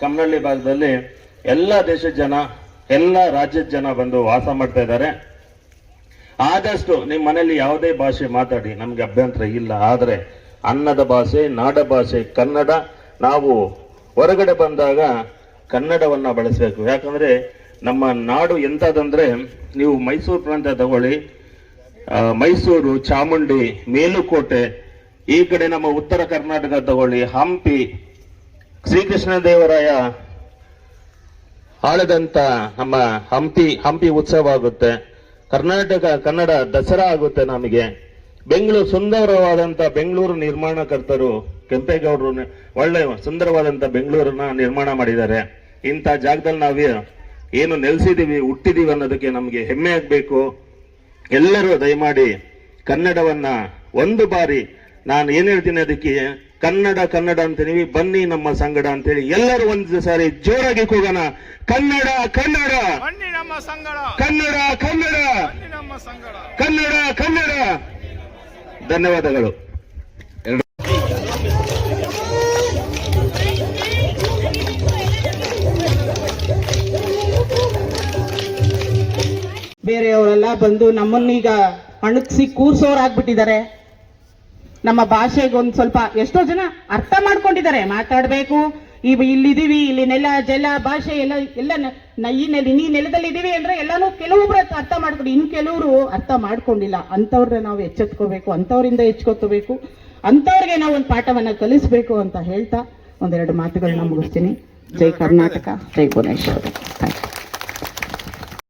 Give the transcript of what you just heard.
ಹೊನ್ನಳ್ಳಿ ಭಾಗದಲ್ಲಿ ಎಲ್ಲ ದೇಶದ ಜನ, ಎಲ್ಲ ರಾಜ್ಯದ ಜನ ಬಂದು ವಾಸ ಮಾಡ್ತಾ ಇದ್ದಾರೆ. ಆದಷ್ಟು ನಿಮ್ಮ ಮನೆಯಲ್ಲಿ ಯಾವುದೇ ಭಾಷೆ ಮಾತಾಡಿ, ನಮ್ಗೆ ಅಭ್ಯಂತರ ಇಲ್ಲ. ಆದರೆ ಅನ್ನದ ಭಾಷೆ, ನಾಡ ಭಾಷೆ, ಕನ್ನಡ, ನಾವು ಹೊರಗಡೆ ಬಂದಾಗ ಕನ್ನಡವನ್ನ ಬಳಸಬೇಕು. ಯಾಕಂದ್ರೆ ನಮ್ಮ ನಾಡು ಎಂಥದಂದರೆ ನೀವು ಮೈಸೂರು ಪ್ರಾಂತ ತಗೊಳ್ಳಿ ಮೈಸೂರು, ಚಾಮುಂಡಿ, ಮೇಲುಕೋಟೆ, ಈ ಕಡೆ ನಮ್ಮ ಉತ್ತರ ಕರ್ನಾಟಕ ತಗೊಳ್ಳಿ, ಹಂಪಿ ಶ್ರೀಕೃಷ್ಣ ದೇವರಾಯ ಆಳದಂತ ನಮ್ಮ ಹಂಪಿ ಹಂಪಿ ಉತ್ಸವ ಆಗುತ್ತೆ ಕರ್ನಾಟಕ, ಕನ್ನಡ, ದಸರಾ ಆಗುತ್ತೆ ನಮಗೆ. ಬೆಂಗಳೂರು ಸುಂದರವಾದಂತ ಬೆಂಗಳೂರು ನಿರ್ಮಾಣಕರ್ತರು ಕೆಂಪೇಗೌಡರು ಒಳ್ಳೆ ಸುಂದರವಾದಂತ ಬೆಂಗಳೂರನ್ನ ನಿರ್ಮಾಣ ಮಾಡಿದ್ದಾರೆ. ಇಂಥ ಜಾಗದಲ್ಲಿ ನಾವು ಏನು ನೆಲೆಸಿದ್ದೀವಿ ಹುಟ್ಟಿದೀವಿ ಅನ್ನೋದಕ್ಕೆ ನಮಗೆ ಹೆಮ್ಮೆ ಆಗಬೇಕು. ಎಲ್ಲರೂ ದಯಮಾಡಿ ಕನ್ನಡವನ್ನ ಒಂದು ಬಾರಿ ನಾನು ಏನು ಹೇಳ್ತೀನಿ ಅದಕ್ಕೆ ಕನ್ನಡ ಕನ್ನಡ ಅಂತೀವಿ ಬನ್ನಿ ನಮ್ಮ ಸಂಗಡ ಅಂತೇಳಿ ಎಲ್ಲರೂ ಒಂದ್ ಸಾರಿ ಜೋರಾಗಿ ಕೂಗೋಣ. ಕನ್ನಡ ಕನ್ನಡ. ಬನ್ನಿ ನಮ್ಮ ಸಂಗಡ. ಕನ್ನಡ ಕನ್ನಡ. ಬನ್ನಿ ನಮ್ಮ ಸಂಗಡ. ಕನ್ನಡ ಕನ್ನಡ. ಧನ್ಯವಾದಗಳು. ಬೇರೆಯವರೆಲ್ಲ ಬಂದು ನಮ್ಮನ್ನೀಗ ಅಣುಕ್ಸಿ ಕೂರ್ಸೋರಾಗ್ಬಿಟ್ಟಿದ್ದಾರೆ. ನಮ್ಮ ಭಾಷೆಗೊಂದು ಸ್ವಲ್ಪ ಎಷ್ಟೋ ಜನ ಅರ್ಥ ಮಾಡ್ಕೊಂಡಿದ್ದಾರೆ, ಮಾತಾಡಬೇಕು. ಈಗ ಇಲ್ಲಿದ್ದೀವಿ, ಇಲ್ಲಿ ನೆಲ, ಜಲ, ಭಾಷೆ ಎಲ್ಲ ಎಲ್ಲ ಈ ನೆಲ ಈ ನೆಲದಲ್ಲಿ ಇದೀವಿ ಅಂದ್ರೆ ಎಲ್ಲಾನು ಕೆಲವೊಬ್ರು ಅರ್ಥ ಮಾಡ್ಕೊಂಡು ಇನ್ ಕೆಲವರು ಅರ್ಥ ಮಾಡ್ಕೊಂಡಿಲ್ಲ. ಅಂತವ್ರನ್ನ ನಾವು ಎಚ್ಚೆತ್ಕೋಬೇಕು ಅಂತವರಿಂದ ಎಚ್ಕೋತಬೇಕು ಅಂತವ್ರಿಗೆ ನಾವು ಒಂದು ಪಾಠವನ್ನ ಕಲಿಸ್ಬೇಕು ಅಂತ ಹೇಳ್ತಾ ಒಂದೆರಡು ಮಾತುಗಳನ್ನ ಮುಗಿಸ್ತೀನಿ. ಜೈ ಕರ್ನಾಟಕ, ಜೈ ಭುವನೇಶ್ವರ.